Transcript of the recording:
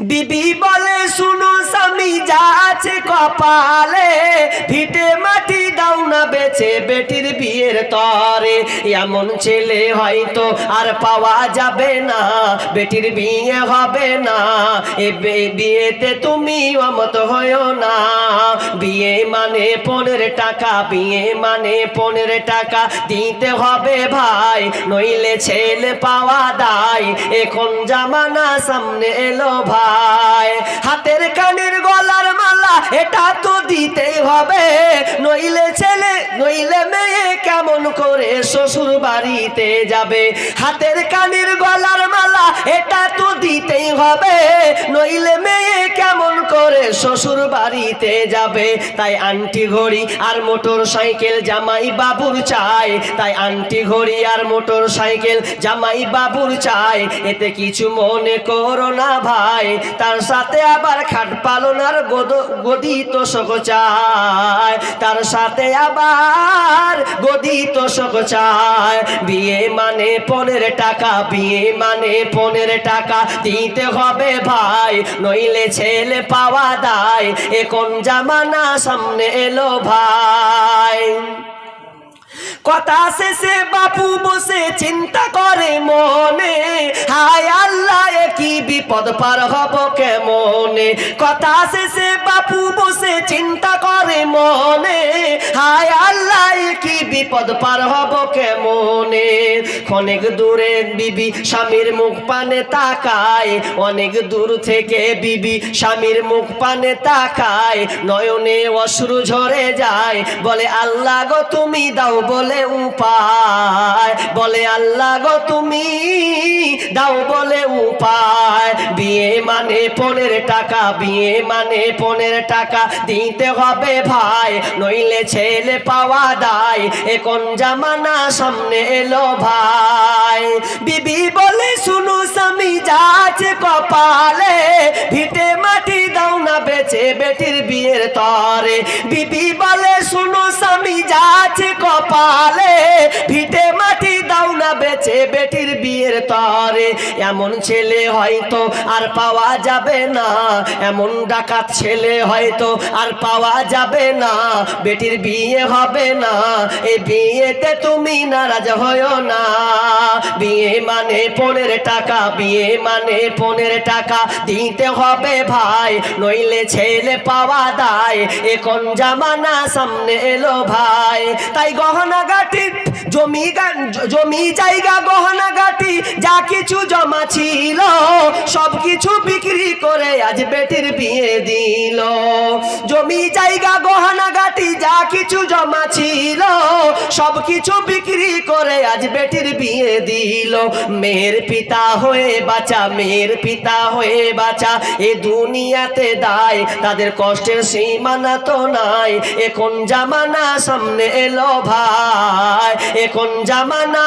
বিবি বলে, শুনো স্বামী, যা আছে কপালে, ভিটে মাটি দাও না বেছে বেটির বিয়ের তরে। এমন ছেলে হয়তো আর পাওয়া যাবে না, বেটির বিয়ে হবে না। এ বিয়েতে তুমি অমত হয়েও না। বিয়ে মানে পনেরো টাকা, বিয়ে মানে পনেরো টাকা দিতে হবে ভাই, নইলে ছেলে পাওয়া দায়। এখন জামানা সামনে এলো ভাই। হাতের কানের গলার মালা এটা তো দিতেই হবে। নইলে ছেলে নইলে মেয়ে কেমন করে শ্বশুর বাড়িতে যাবে। হাতের কানের গলার মালা এটা তো দিতেই হবে, নইলে মেয়ে কেমন করে শ্বশুর বাড়িতে যাবে? তাই আন্টি ঘড়ি আর মোটর সাইকেল জামাই বাবুর চাই, তাই আন্টি ঘড়ি আর মোটর সাইকেল জামাই বাবুর চাই, এতে কিছু মনে করো না ভাই, তার সাথে আবার খাট পালনার গদ গদি তোষক চায় তার সাথে আবার গদি তোষক চায়। বিয়ে মানে পনেরো টাকা, বিয়ে মানে পনেরো টাকা। দিতে হবে ভাই, নইলে ছেলে পাওয়া দায়। এখন জামানা সামনে এলো ভাই। কথা শেষে বাপু বসে চিন্তা করে মনে, হায় আল্লাহ, এ কি বিপদ পার হব কেমনে? কথা শেষে বাপু বসে চিন্তা করে মনে। হায় আল্লাহ কি বিপদ পার হব কেমনে? অনেক দূরে বিবি স্বামীর মুখ পানে তাকায়। অনেক দূর থেকে বিবি স্বামীর মুখ পানে তাকায়। নয়নে অশ্রু ঝরে যায়। বলে, আল্লাহ গো, তুমি দাও বলে উপায়। বলে, আল্লাহ গো, তুমি দাও বলে উপায়। বিয়ে মানে পনেরো টাকা বিয়ে মানে পনেরো টাকা। দিতে হবে ভাই, নইলে ছেলে পাওয়া দায়। এখন জামানা? সামনে এলো ভাই। বিবি বলে, শুনু স্বামী যাচ্ছে কপালে। ভিটে মাটি দাও না বেচে বেটির বিয়ের তরে। বিবি বলে, শুনু স্বামী যাচ্ছে কপালে। ভিটে বেচে বেটির বিয়ের তরে। এমন ছেলে হয়তো আর পাওয়া যাবে না। এমন ডাকাত ছেলে হয়তো আর পাওয়া যাবে না। বেটির বিয়ে হবে না। এই বিয়েতে তুমি নারাজ হয়েও না। বিয়ে মানে পনেরো টাকা, বিয়ে মানে পনেরো টাকা দিতে হবে ভাই। নইলে ছেলে পাওয়া দায়। এখন জামানা সামনে এলো ভাই। তাই গহনা গাটি জমি গা- জমি জায়গা গহনা গাটি যা কিছু জমা ছিল সব কিছু বিক্রি করে আজ বেটির বিয়ে দিল। জমি জায়গা গহনা গাটি যা কিছু জমা ছিল সব কিছু বিক্রি করে আজ বেটির বিয়ে দিল। মেয়ের পিতা হয়ে বাঁচা, মেয়ের পিতা হয়ে বাঁচা, এ দুনিয়াতে দায়, তাদের কষ্টের সীমানা তো নাই। এখন জামানা সামনে এলো ভাই, এখন জামানা